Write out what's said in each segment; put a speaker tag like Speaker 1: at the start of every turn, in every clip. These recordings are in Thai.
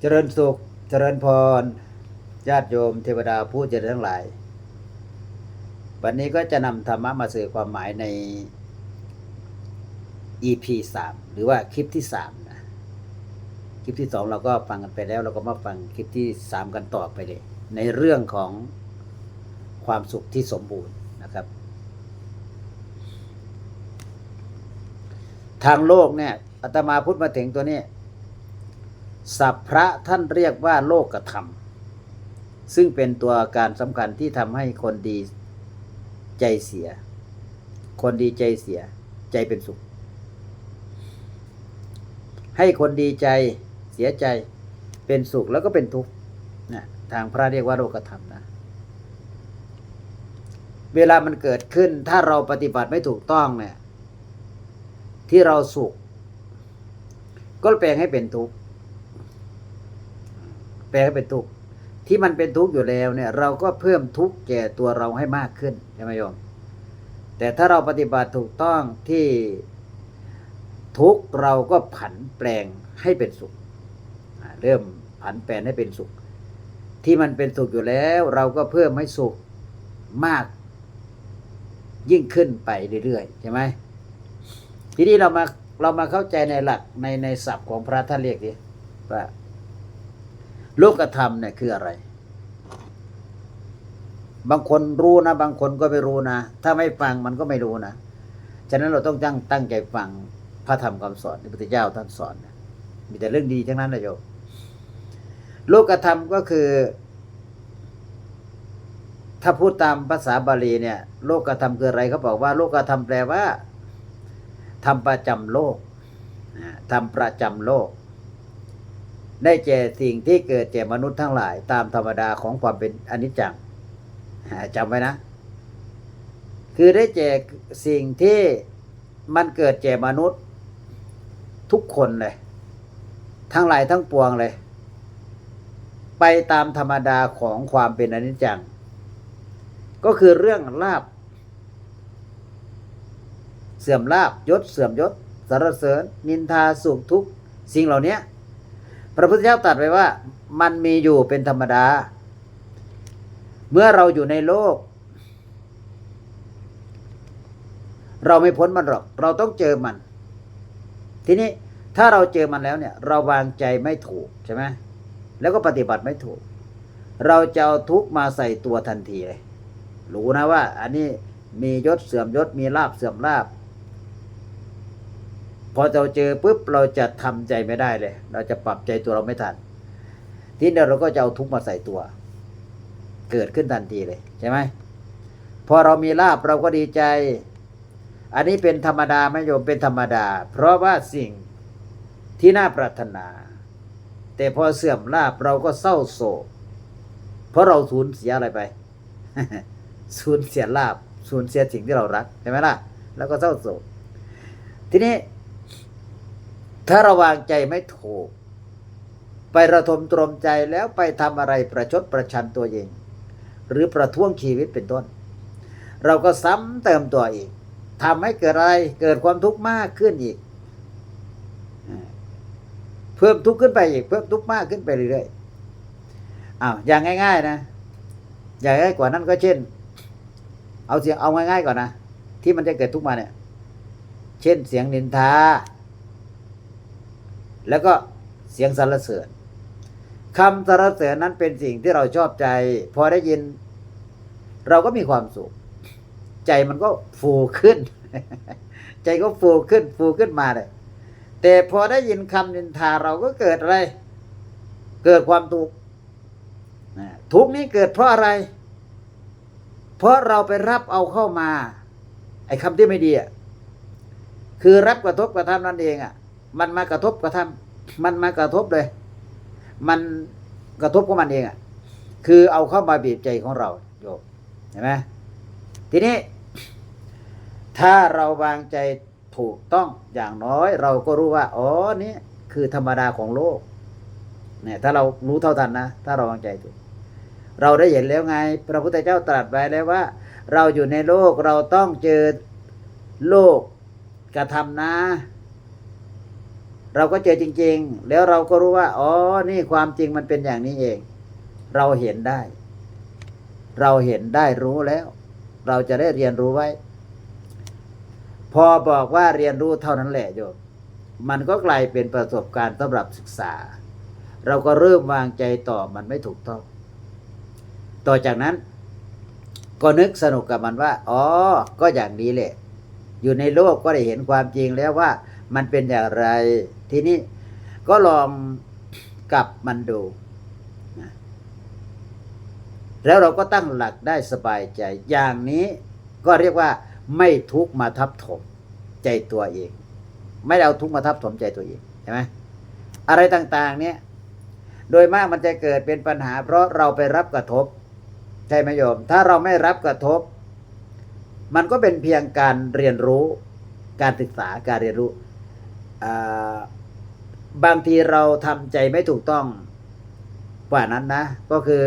Speaker 1: เจริญสุข เจริญพร ญาติโยมเทวดาผู้เจริญทั้งหลาย วันนี้ก็จะนำธรรมะมาสื่อความหมายใน EP สามหรือว่าคลิปที่สามนะคลิปที่สองเราก็ฟังกันไปแล้ว เราก็มาฟังคลิปที่สามกันต่อไปเลย ในเรื่องของความสุขที่สมบูรณ์นะครับ ทางโลกเนี่ยอาตมาพูดมาถึงตัวนี้ สัพพระท่านเรียกว่าโลกธรรม ซึ่งเป็นตัวการสำคัญที่ทำให้คนดีใจเสีย คนดีใจเสีย ใจเป็นสุข ให้คนดีใจเสียใจเป็นสุขแล้วก็เป็นทุกข์นะทางพระเรียกว่าโลกธรรมนะ เวลามันเกิดขึ้นถ้าเราปฏิบัติไม่ถูกต้องเนี่ยที่เราสุข ก็แปลงให้เป็นทุกข์ แปลให้เป็นทุกข์ที่มันเป็นทุกข์อยู่แล้วเนี่ย เราก็เพิ่มทุกข์แก่ตัวเราให้มากขึ้นใช่ไหมโยม แต่ถ้าเราปฏิบัติถูกต้องที่ทุกข์เราก็ผันแปลงให้เป็นสุขเริ่มผันแปลงให้เป็นสุข ที่มันเป็นสุขอยู่แล้ว เราก็เพิ่มให้สุขมาก ยิ่งขึ้นไปเรื่อยๆใช่ไหมทีนี้เรามาเรามาเข้าใจในหลักในในศัพท์ของพระท่านเรียกดิว่า โลกธรรมเนี่ยคืออะไร บางคนรู้นะ บางคนก็ไม่รู้นะ ถ้าไม่ฟังมันก็ไม่รู้นะ ฉะนั้นเราต้องตั้งตั้งใจฟังพระธรรมคำสอนที่พระพุทธเจ้าท่านสอนนะมีแต่เรื่องดีทั้งนั้นนะโยมโลกธรรมก็คือ ถ้าพูดตามภาษาบาลีเนี่ย โลกธรรมคืออะไรเขาบอกว่าโลกธรรมแปลว่าทำประจำโลกทำประจำโลก ได้แก่สิ่งที่เกิดแก่มนุษย์ทั้งหลาย ตามธรรมดาของความเป็นอนิจจังจำไว้นะ คือได้แก่สิ่งที่มันเกิดแก่มนุษย์ ทุกคนเลย ทั้งหลายทั้งปวงเลย ไปตามธรรมดาของความเป็นอนิจจัง ก็คือเรื่องลาบ เสื่อมลาบยศเสื่อมยศสรรเสริญ นินทาสุขทุกสิ่งเหล่านี้ พระพุทธเจ้าตรัสไว้ว่า มันมีอยู่เป็นธรรมดา เมื่อเราอยู่ในโลก เราไม่พ้นมันหรอก เราต้องเจอมัน ทีนี้ถ้าเราเจอมันแล้วเนี่ย เราวางใจไม่ถูกใช่ไหมแล้วก็ปฏิบัติไม่ถูก เราจะเอาทุกมาใส่ตัวทันทีเลยรู้นะว่า อันนี้มียศเสื่อมยศมีลาบเสื่อมลาบ อเราเจอปุ๊บเราจะทำใจไม่ได้เลย เราจะปรับใจตัวเราไม่ทัน ทีนี้เราก็จะเอาทุกข์มาใส่ตัว เกิดขึ้นทันทีเลยใช่ไหมพอเรามีลาบเราก็ดีใจ อันนี้เป็นธรรมดาไหม่โยมเป็นธรรมดา เพราะว่าสิ่งที่น่าปรารถนา แต่พอเสื่อมลาบเราก็เศร้าโศก เพราะเราสูญเสียอะไรไป สูญเสียลาบสูญเสียสิ่งที่เรารักใช่ไหมล่ะ แล้วก็เศร้าโศก ทีนี้ ถ้าราวางใจไม่ถูก ไประทมตรมใจแล้วไปทำอะไรประชดประชันตัวเอง หรือประท้วงชีวิตเป็นต้น เราก็ซ้ำเติมตัวอีกทำให้เกิดอะไรเกิดความทุกข์มากขึ้นอีก เพิ่มทุกข์ขึ้นไปอีก เพิ่มทุกข์มากขึ้นไปเรื่อยๆอ้าวอย่างง่าย ๆ นะ อย่างง่ายกว่านั้นก็เช่น เอาเสียงเอาง่ายๆก่อนนะที่มันจะเกิดทุกข์มาเนี่ย เช่นเสียงนินทา แล้วก็เสียงสรรเสริญคำสรรเสริญนั้นเป็นสิ่งที่เราชอบใจ พอได้ยิน เราก็มีความสุข ใจมันก็ฟูขึ้น ใจก็ฟูขึ้น ฟูขึ้นมาเลย แต่พอได้ยินคำนินทาเราก็เกิดอะไร เกิดความทุกข์ทุกข์นี้เกิดเพราะอะไร เพราะเราไปรับเอาเข้ามา ไอ้คำที่ไม่ดีอะคือรับกระทบกระทำนั่นเองอะ มันมากระทบกระทำมันมากระทบเลย มันกระทบกับมันเองอะ คือเอาเข้ามาบีบใจของเราโยมเห็นไหมทีนี้ ถ้าเราวางใจถูกต้องอย่างน้อย เราก็รู้ว่าอ๋อนี่คือธรรมดาของโลก เนี่ย ถ้าเรารู้เท่าทันนะถ้าเราวางใจถูก เราได้เห็นแล้วไง พระพุทธเจ้าตรัสไว้แล้วว่า เราอยู่ในโลกเราต้องเจอโลกกระทำนะ เราก็เจอจริง ๆ แล้วเราก็รู้ว่า อ๋อ นี่ความจริงมันเป็นอย่างนี้เอง เราเห็นได้ เราเห็นได้รู้แล้ว เราจะได้เรียนรู้ไว้ พอบอกว่าเรียนรู้เท่านั้นแหละโยมมันก็กลายเป็นประสบการณ์สำหรับศึกษา เราก็เริ่มวางใจต่อมันไม่ถูกต้อง ต่อจากนั้น ก็นึกสนุกกับมันว่า อ๋อ ก็อย่างนี้แหละ อยู่ในโลกก็ได้เห็นความจริงแล้วว่า มันเป็นอย่างไร ทีนี้ก็ลองกลับมันดูนะแล้วเราก็ตั้งหลักได้สบายใจ อย่างนี้ก็เรียกว่า ไม่ทุกมาทับถมใจตัวเอง ไม่เอาทุกมาทับถมใจตัวเองใช่ไหมอะไรต่างๆ เนี่ย โดยมากมันจะเกิดเป็นปัญหา เพราะเราไปรับกระทบใช่ไหมโยม ถ้าเราไม่รับกระทบ มันก็เป็นเพียงการเรียนรู้ การศึกษาการเรียนรู้ บางทีเราทำใจไม่ถูกต้องกว่านั้นนะ ก็คือ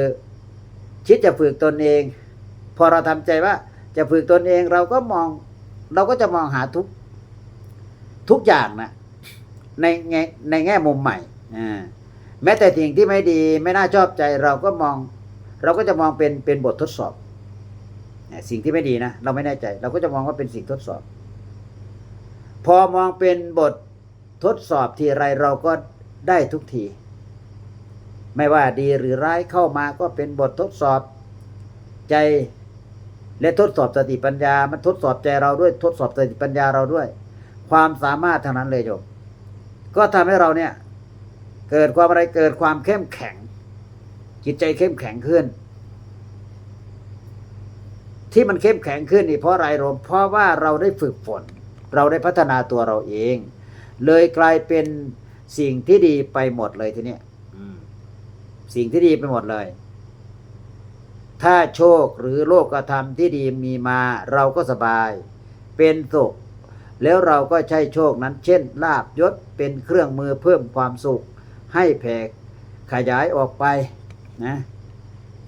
Speaker 1: คิดจะฝึกตนเอง พอเราทำใจว่า จะฝึกตนเองเราก็มอง เราก็จะมองหาทุกทุกอย่างนะในแง่ในแง่มุมใหม่อแม้แต่สิ่งที่ไม่ดีไม่น่าชอบใจเราก็มอง เราก็จะมองเป็นเป็นบททดสอบ สิ่งที่ไม่ดีนะเราไม่แน่ใจ เราก็จะมองว่าเป็นสิ่งทดสอบ พอมองเป็นบท ทดสอบทีไรเราก็ได้ทุกที ไม่ว่าดีหรือร้ายเข้ามาก็เป็นบททดสอบใจและทดสอบสติปัญญา มันทดสอบใจเราด้วยทดสอบสติปัญญาเราด้วย ความสามารถทางนั้นเลยโยมก็ทำให้เราเนี่ย เกิดความอะไรเกิดความเข้มแข็ง จิตใจเข้มแข็งขึ้น ที่มันเข้มแข็งขึ้นนี่เพราะอะไรโรมเพราะว่าเราได้ฝึกฝน เราได้พัฒนาตัวเราเอง เลยกลายเป็นสิ่งที่ดีไปหมดเลยทีเนี้ยอืมสิ่งที่ดีไปหมดเลย ถ้าโชคหรือโลกธรรมที่ดีมีมาเราก็สบาย เป็นสุข แล้วเราก็ใช้โชคนั้น เช่น ลาบยศเป็นเครื่องมือเพิ่มความสุข ให้แผ่ขยายออกไปนะ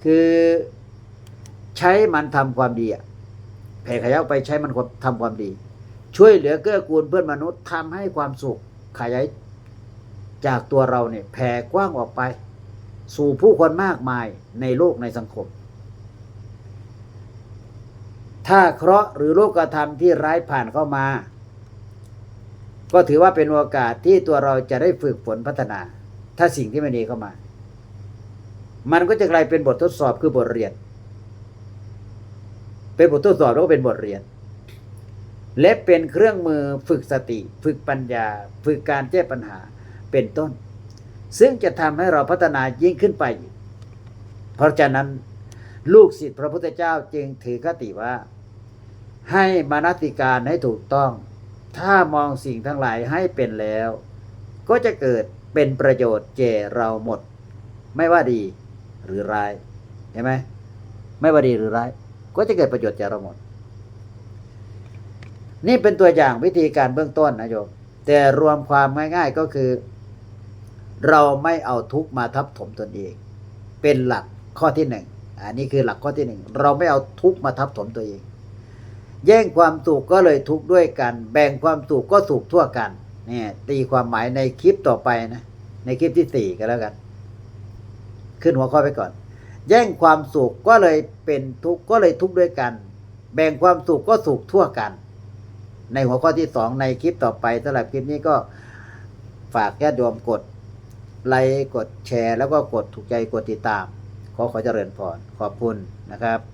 Speaker 1: คือใช้มันทำความดีอะแผ่ขยายออกไปใช้มันทำความดี ช่วยเหลือเกื้อกูลเพื่อนมนุษย์ทำให้ความสุขขยายจากตัวเราเนี่ยแผ่กว้างออกไป สู่ผู้คนมากมายในโลกในสังคม ถ้าเคราะห์หรือโลกธรรมที่ร้ายผ่านเข้ามา ก็ถือว่าเป็นโอกาสที่ตัวเราจะได้ฝึกฝนพัฒนา ถ้าสิ่งที่ไม่ดีเข้ามา มันก็จะกลายเป็นบททดสอบคือบทเรียน เป็นบททดสอบแล้วก็เป็นบทเรียน และเป็นเครื่องมือฝึกสติ ฝึกปัญญา ฝึกการแก้ปัญหาเป็นต้น ซึ่งจะทำให้เราพัฒนายิ่งขึ้นไป เพราะฉะนั้น ลูกศิษย์พระพุทธเจ้าจึงถือคติว่า ให้มานาติการให้ถูกต้อง ถ้ามองสิ่งทั้งหลายให้เป็นแล้ว ก็จะเกิดเป็นประโยชน์แก่เราหมด ไม่ว่าดีหรือร้ายเห็นไหมไม่ว่าดีหรือร้าย ก็จะเกิดประโยชน์แก่เราหมด นี่เป็นตัวอย่างวิธีการเบื้องต้นนะโยม แต่รวมความง่าย ๆก็คือ เราไม่เอาทุกมาทับถมตนเอง เป็นหลักข้อที่หนึ่งอันนี้คือหลักข้อที่หนึ่งเราไม่เอาทุกมาทับถมตัวเอง แย่งความสุขก็เลยทุกข์ด้วยกัน แบ่งความสุขก็สุขทั่วกันเนี่ยตีความหมายในคลิปต่อไปนะ ในคลิปที่สี่ก็แล้วกัน ขึ้นหัวข้อไปก่อน แย่งความสุขก็เลยเป็นทุกข์ก็เลยทุกข์ด้วยกัน แบ่งความสุขก็สุขทั่วกัน ในหัวข้อที่สองในคลิปต่อไปสำหรับคลิปนี้ก็ฝากญาติโยมกดไลค์กดแชร์ แล้วก็กดถูกใจกดติดตาม ขอขอเจริญพรขอบคุณนะครับ